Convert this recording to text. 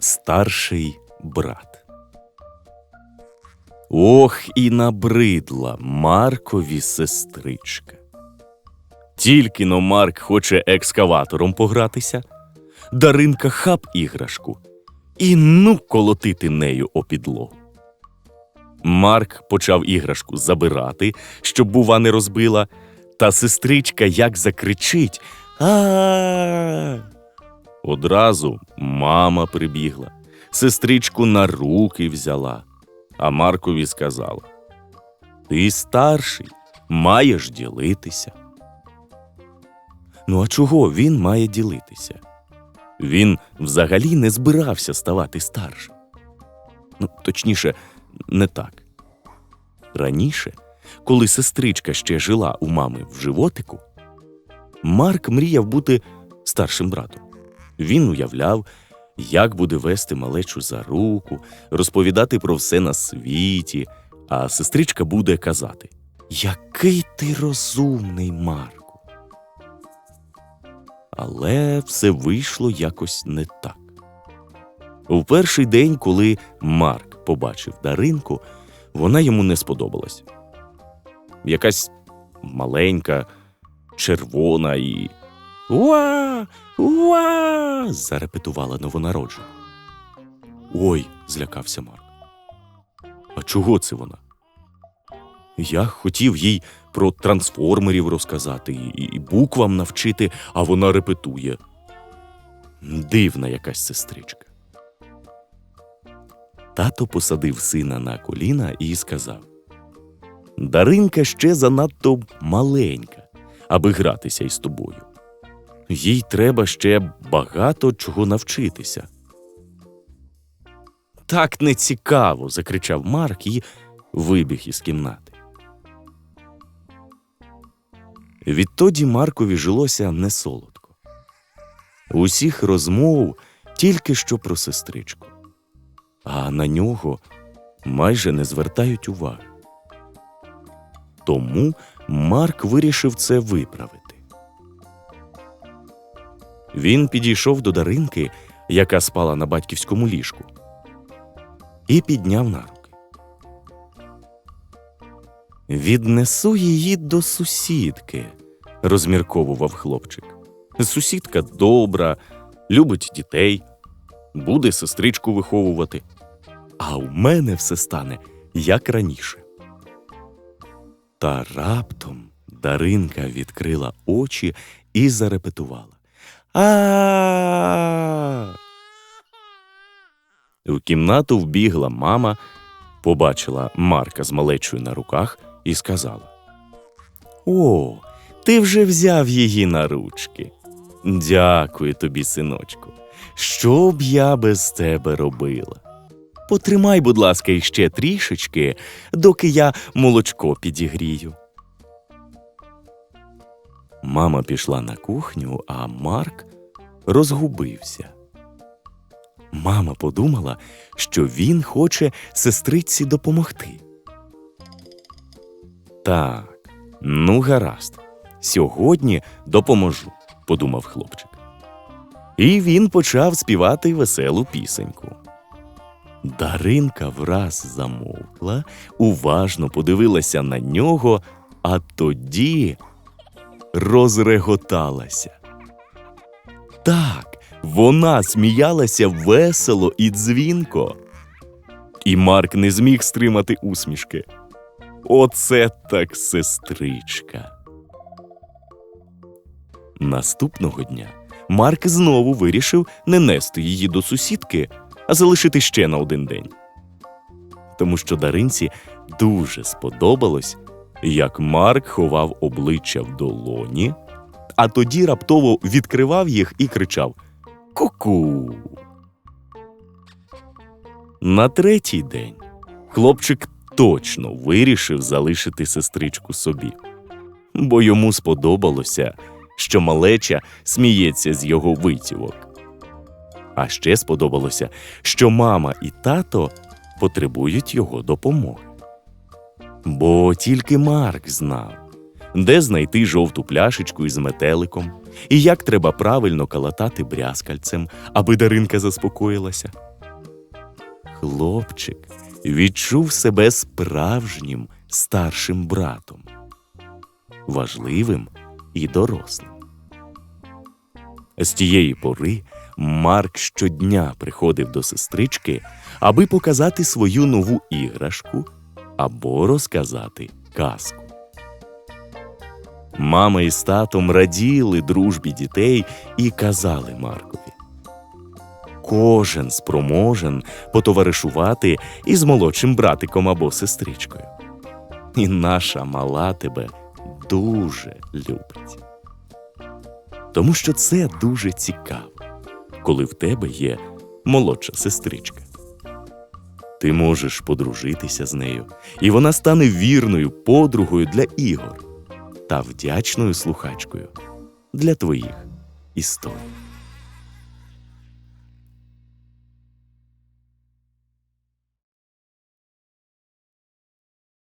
Старший брат. Ох, і набридла Маркові сестричка. Тільки но Марк хоче екскаватором погратися, Даринка хап іграшку і ну колотити нею о підлогу. Марк почав іграшку забирати, щоб, бува, не розбила, та сестричка як закричить а Одразу мама прибігла, сестричку на руки взяла, а Маркові сказала: Ти старший, маєш ділитися. Ну а чого він має ділитися? Він взагалі не збирався ставати старшим. Ну, точніше, не так. Раніше, коли сестричка ще жила у мами в животику, Марк мріяв бути старшим братом. Він уявляв, як буде вести малечу за руку, розповідати про все на світі, а сестричка буде казати: Який ти розумний, Марку. Але все вийшло якось не так. У перший день, коли Марк побачив Даринку, вона йому не сподобалась. Якась маленька, червона і. Уа! Уа! зарепетувала новонароджена. Ой, злякався Марк. А чого це вона? Я хотів їй про трансформерів розказати і, і буквам навчити, а вона репетує. Дивна якась сестричка. Тато посадив сина на коліна і сказав: Даринка ще занадто маленька, аби гратися із тобою. Їй треба ще багато чого навчитися. Так не цікаво. закричав Марк і вибіг із кімнати. Відтоді Маркові жилося не солодко. Усіх розмов тільки що про сестричку, а на нього майже не звертають уваги. Тому Марк вирішив це виправити. Він підійшов до Даринки, яка спала на батьківському ліжку, і підняв на руки. Віднесу її до сусідки, розмірковував хлопчик. Сусідка добра, любить дітей, буде сестричку виховувати. А у мене все стане як раніше. Та раптом Даринка відкрила очі і зарепетувала. А. У кімнату вбігла мама, побачила Марка з малечою на руках і сказала: О, ти вже взяв її на ручки. Дякую тобі, синочку. Що б я без тебе робила? Потримай, будь ласка, іще трішечки, доки я молочко підігрію. Мама пішла на кухню, а Марк розгубився. Мама подумала, що він хоче сестриці допомогти. Так, ну гаразд, сьогодні допоможу, подумав хлопчик. І він почав співати веселу пісеньку. Даринка враз замовкла, уважно подивилася на нього, а тоді розреготалася. Так, вона сміялася весело і дзвінко. І Марк не зміг стримати усмішки. Оце так сестричка. Наступного дня Марк знову вирішив не нести її до сусідки, а залишити ще на один день. Тому що Даринці дуже сподобалось, як Марк ховав обличчя в долоні, а тоді раптово відкривав їх і кричав Ку-ку. На третій день хлопчик точно вирішив залишити сестричку собі, бо йому сподобалося, що малеча сміється з його витівок. А ще сподобалося, що мама і тато потребують його допомоги. Бо тільки Марк знав, де знайти жовту пляшечку із метеликом, і як треба правильно калатати брязкальцем, аби Даринка заспокоїлася. Хлопчик відчув себе справжнім старшим братом, важливим і дорослим. З тієї пори Марк щодня приходив до сестрички, аби показати свою нову іграшку або розказати казку. Мама із татом раділи дружбі дітей і казали Маркові. Кожен спроможен потоваришувати із молодшим братиком або сестричкою. І наша мала тебе дуже любить. Тому що це дуже цікаво, коли в тебе є молодша сестричка. Ти можеш подружитися з нею, і вона стане вірною подругою для ігор та вдячною слухачкою для твоїх історій.